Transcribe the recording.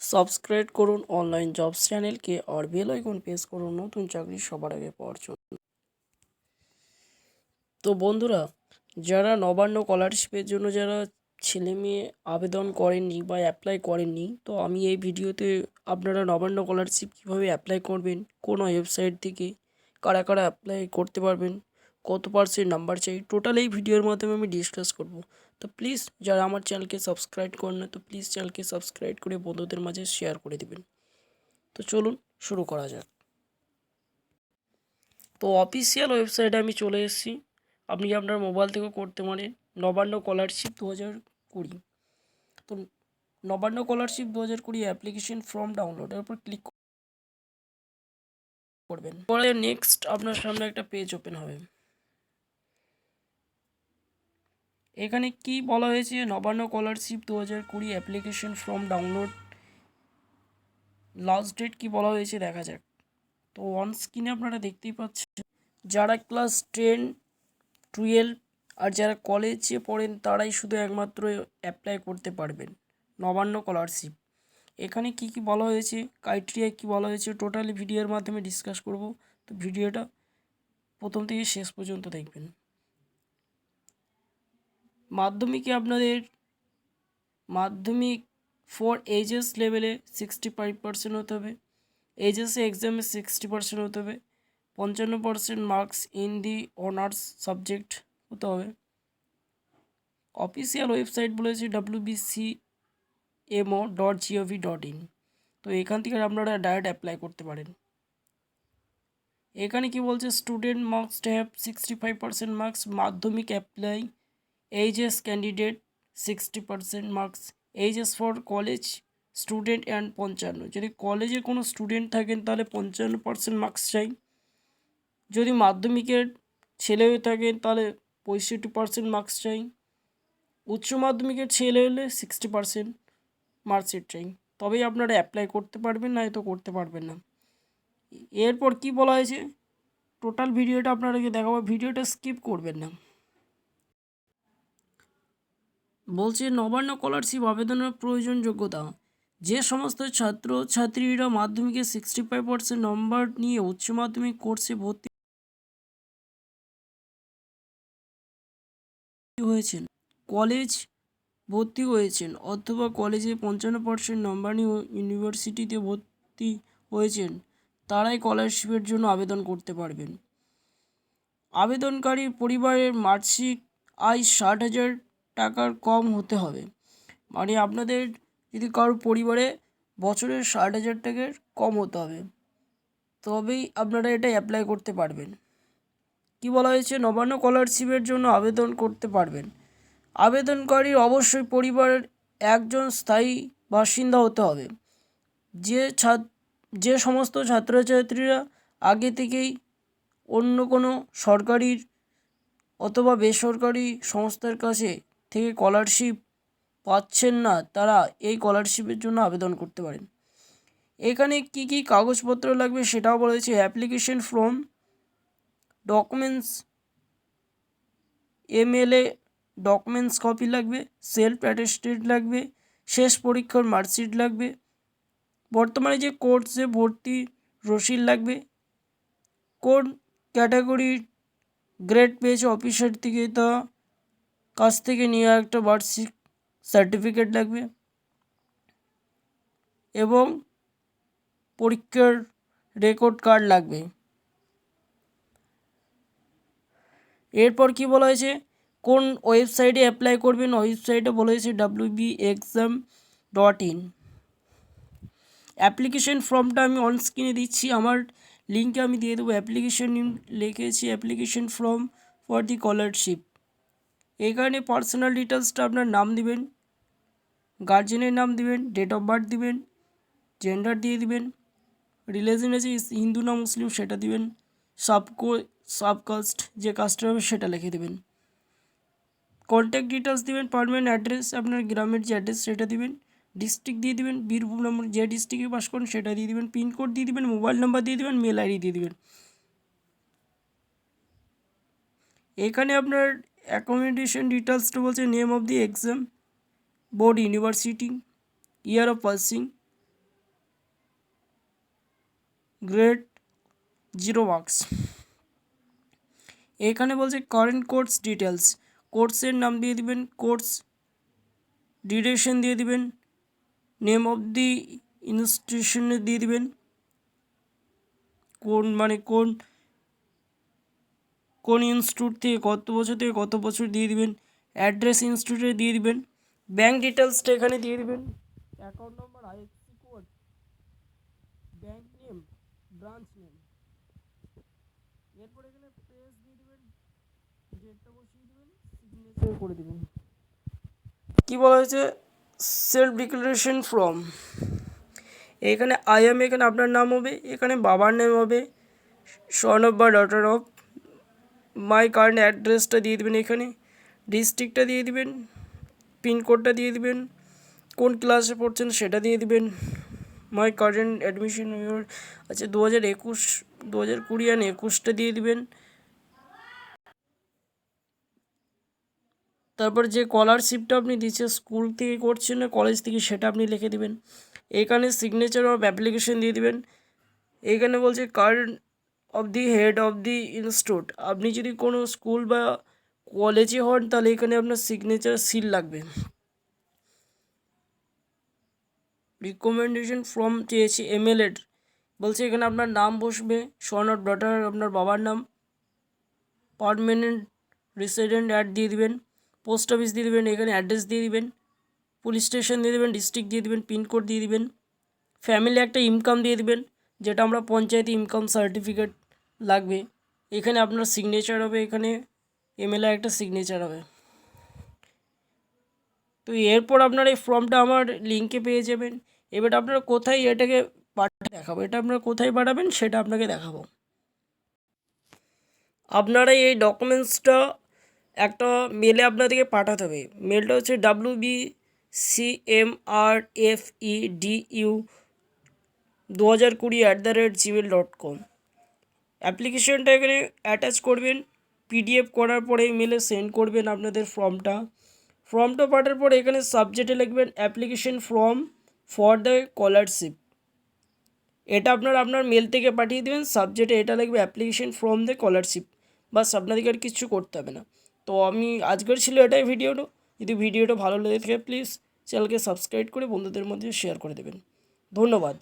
Subscribe করুন online jobs চ্যানেলকে আর bell icon press করুন, নতুন চাকরি সবার আগে পাওয়ার জন্য। তো বন্ধুরা, যারা নবান্ন স্কলারশিপের জন্য যারা ছেলে মেয়ে আবেদন করেননি বা অ্যাপ্লাই করেননি, তো আমি এই ভিডিওতে আপনারা নবান্ন স্কলারশিপ কীভাবে অ্যাপ্লাই করবেন, কোন ওয়েবসাইট থেকে কারা কারা অ্যাপ্লাই করতে পারবেন, কত পার্সেন্ট নাম্বার চাই টোটাল এই ভিডিওর মাধ্যমে আমি ডিসকাস করব। তো প্লিজ যারা আমার চ্যানেলকে সাবস্ক্রাইব করেন না, তো প্লিজ চ্যানেলকে সাবস্ক্রাইব করে বন্ধুদের মাঝে শেয়ার করে দেবেন। তো চলুন, শুরু করা যাক। তো অফিসিয়াল ওয়েবসাইটে আমি চলে এসেছি। আপনি আপনার মোবাইল থেকেও করতে পারেন? নবান্ন স্কলারশিপ দু হাজার কুড়ি। তো নবান্ন স্কলারশিপ দু হাজার কুড়ি অ্যাপ্লিকেশন ফর্ম ডাউনলোডের উপর ক্লিক করবেন। পরে নেক্সট আপনার সামনে একটা পেজ ওপেন হবে। এখানে কি বলা হয়েছে? নবান্ন স্কলারশিপ দু হাজার কুড়ি application form download last date কি বলা হয়েছে? দেখা যাক। তো অন স্ক্রিনে আপনারা দেখতেই পাচ্ছেন, যারা ক্লাস টেন টুয়েলভ আর যারা কলেজে পড়েন, তারাই শুধু একমাত্র অ্যাপ্লাই করতে পারবেন। নবান্ন স্কলারশিপ এখানে কি কি বলা হয়েছে? ক্রাইটেরিয়া কি বলা হয়েছে? টোটালি ভিডিওর মাধ্যমে ডিসকাস করব। তো ভিডিওটা প্রথম থেকে শেষ পর্যন্ত দেখবেন। মাধ্যমিকে আপনাদের মাধ্যমিক ফোর এইচএস লেভেলে সিক্সটি ফাইভ পার্সেন্ট হতে হবে। এইচএসে এক্সামে সিক্সটি পার্সেন্ট হতে হবে। পঞ্চান্ন percent marks in the honours subject হতে হবে। অফিসিয়াল ওয়েবসাইট বলেছে WBC MO dot GOV dot in তো এখান থেকে আপনারা ডাইরেক্ট অ্যাপ্লাই করতে পারেন। এখানে কি বলছে? Student marks have sixty five percent marks Madhyamik apply HS candidate sixty percent marks HS for college student and পঞ্চান্ন। যদি কলেজে কোনো স্টুডেন্ট থাকেন, তাহলে পঞ্চান্ন পার্সেন্ট মার্কস চাই। যদি মাধ্যমিকের ছেলে হয়ে থাকেন, তাহলে পঁয়ষট্টি পার্সেন্ট মার্কস চাই। উচ্চ মাধ্যমিকের ছেলে হলে সিক্সটি পার্সেন্ট মার্কশিট চাই। তবেই আপনারা অ্যাপ্লাই করতে পারবেন না তো করতে পারবেন না। এরপর কি বলা হয়েছে? টোটাল ভিডিওটা আপনাদেরকে দেখাবো। ভিডিওটা স্কিপ করবেন না। বলছে, নবান্ন স্কলারশিপ আবেদনের প্রয়োজন যোগ্যতা যে সমস্ত ছাত্র ছাত্রীরা মাধ্যমিকে সিক্সটি ফাইভ পার্সেন্ট নম্বর নিয়ে উচ্চ মাধ্যমিক কোর্সে ভর্তি হয়েছেন কলেজ ভর্তি হয়েছেন অথবা কলেজে পঞ্চান্ন পার্সেন্ট নম্বর নিয়ে ইউনিভার্সিটিতে ভর্তি হয়েছেন, তারাই স্কলারশিপের জন্য আবেদন করতে পারবেন। আবেদনকারী পরিবারের মার্কশিট আয় ষাট হাজার টাকার কম হতে হবে। মানে আপনাদের যদি কারোর পরিবারে বছরের ষাট হাজার টাকার কম হতে হবে, তবেই আপনারা এটা অ্যাপ্লাই করতে পারবেন। কি বলা হয়েছে? নবান্ন স্কলারশিপের জন্য আবেদন করতে পারবেন। আবেদনকারীর অবশ্যই পরিবারের একজন স্থায়ী বাসিন্দা হতে হবে। যে ছাত্র যে সমস্ত ছাত্রছাত্রীরা আগে থেকেই অন্য কোনো সরকারির অথবা বেসরকারি সংস্থার কাছে থেকে স্কলারশিপ পাচ্ছেন না, তারা এই স্কলারশিপের জন্য আবেদন করতে পারেন। এখানে কি কি কাগজপত্র লাগবে সেটাও বলেছে application form documents MLA documents copy লাগবে সেলফ অ্যাটেস্টেড লাগবে শেষ পরীক্ষার মার্কশিট লাগবে, বর্তমানে যে কোর্সে ভর্তি রসিদ লাগবে, কোন ক্যাটাগরির গ্রেড পেয়েছে অফিসার থেকে তা কাছ থেকে নিয়ে একটা বার্ষিক সার্টিফিকেট লাগবে এবং পরীক্ষার রেকর্ড কার্ড লাগবে। এরপর কি বলা হয়েছে? কোন ওয়েবসাইটে অ্যাপ্লাই করবেন? ওয়েবসাইটে বলা হয়েছে W B exam dot in application ফর্মটা আমি অন স্ক্রিনে দিচ্ছি। আমার লিঙ্কে আমি দিয়ে দেবো। অ্যাপ্লিকেশন লিখেছি। Application form for the scholarship এখানে পার্সোনাল ডিটেলসটা আপনার নাম দিবেন গার্জেনের নাম দিবেন ডেট অফ বার্থ দিবেন জেন্ডার দিয়ে দিবেন রিলিজন আছে হিন্দু না মুসলিম সেটা দিবেন সাবকো সাবকাস্ট যে কাস্টটা হবে সেটা লিখে দেবেন। কন্ট্যাক্ট ডিটেলস দিবেন পারমানেন্ট অ্যাড্রেস আপনার গ্রামের যে অ্যাড্রেস সেটা দিবেন ডিস্ট্রিক্ট দিয়ে দিবেন, বীরভূম নম্বর যে ডিস্ট্রিক্টে বাস করেন সেটা দিয়ে দিবেন পিনকোড দিয়ে দিবেন মোবাইল নাম্বার দিয়ে দিবেন মেল আইডি দিয়ে দিবেন। এখানে আপনার অ্যাকোমোডেশন ডিটেলসটা বলছে name of the exam board university year of passing grade zero marks এখানে বলছে কারেন্ট কোর্স ডিটেলস কোর্সের নাম দিয়ে দিবেন কোর্স ডিউরেশন দিয়ে দিবেন নেম অফ দি ইনস্টিটিউশনে দিয়ে দিবেন, কোন মানে কোন কোন ইনস্টিটিউট থেকে কত বছর থেকে কত বছর দিয়ে দিবেন? অ্যাড্রেস ইনস্টিটিউটে দিয়ে দিবেন। ব্যাঙ্ক ডিটেলসটা এখানে দিয়ে দিবেন। Account number IFSC code bank name branch name. এরপর এখানে প্রেস দিয়ে দিবেন ডেটটা বসিয়ে দিবেন সিগনেচার করে দিবেন। কি বলা হয়েছে? সেলফ ডিক্লারেশন ফর্ম এখানে আই এম এখানে আপনার নাম হবে এখানে বাবার নাম হবে সন অফ বা ডটার অফ মাই কারেন্ট অ্যাড্রেসটা দিয়ে দেবেন এখানে ডিস্ট্রিক্টটা দিয়ে দিবেন পিনকোডটা দিয়ে দিবেন, কোন ক্লাসে পড়ছেন সেটা দিয়ে দিবেন। মাই কারেন্ট অ্যাডমিশন আচ্ছা দু হাজার একুশ দু হাজার কুড়ি অ্যান্ড একুশটা দিয়ে দিবেন। তারপর যে স্কলারশিপটা আপনি দিচ্ছেন স্কুল থেকে করছেন না কলেজ থেকে, সেটা আপনি লিখে দিবেন। এখানে সিগনেচার অফ অ্যাপ্লিকেশন দিয়ে দিবেন। এখানে বলছে current of the head of the institute আপনি যদি কোনো স্কুল বা কলেজে হন, তাহলে এখানে আপনার সিগনেচার সিল লাগবে। রিকমেন্ডেশন ফ্রম চেয়েছি এমএলএড বলছে এখানে আপনার নাম বসবে সন অফ ডটার আপনার বাবার নাম। পারমানেন্ট রেসিডেন্ট অ্যাড দিয়ে দিবেন পোস্ট অফিস দিয়ে দেবেন, এখানে অ্যাড্রেস দিয়ে দেবেন পুলিশ স্টেশন দিয়ে দেবেন ডিস্ট্রিক্ট দিয়ে দিবেন পিনকোড দিয়ে দিবেন। ফ্যামিলি একটা ইনকাম দিয়ে দিবেন, যেটা আমরা পঞ্চায়েতে ইনকাম সার্টিফিকেট লাগবে। এখানে আপনার সিগনেচার হবে, এখানে এমএলএ একটা সিগনেচার হবে। তো এরপর আপনার এই ফর্মটা আমার লিঙ্কে পেয়ে যাবেন। এবার আপনারা কোথায় এটাকে পাঠা দেখাবো। এটা আপনারা কোথায় পাঠাবেন সেটা আপনাকে দেখাবো। আপনারা এই ডকুমেন্টসটা একটা মেলে আপনাদেরকে পাঠাতে হবে। মেলটা হচ্ছে W B C M R F E D U দু হাজার কুড়ি at the rate Gmail dot com অ্যাপ্লিকেশনটা এখানে অ্যাটাচ করবেন পিডিএফ করার পরে মেলে সেন্ড করবেন আপনাদের ফর্মটা ফর্মটা পাঠার পরে এখানে সাবজেক্টে লিখবেন application form for the scholarship এটা আপনার আপনার মেল থেকে পাঠিয়ে দেবেন সাবজেক্টে এটা লিখবে অ্যাপ্লিকেশন ফর্ম দ্য স্কলারশিপ বাস আপনাদেরকে আর কিছু করতে হবে না। তো আমি, আজকের ছিল এটাই ভিডিওটা। যদি ভিডিওটা ভালো লেগে থাকে প্লিজ চ্যানেলকে সাবস্ক্রাইব করে বন্ধুদের মধ্যে শেয়ার করে দেবেন। ধন্যবাদ।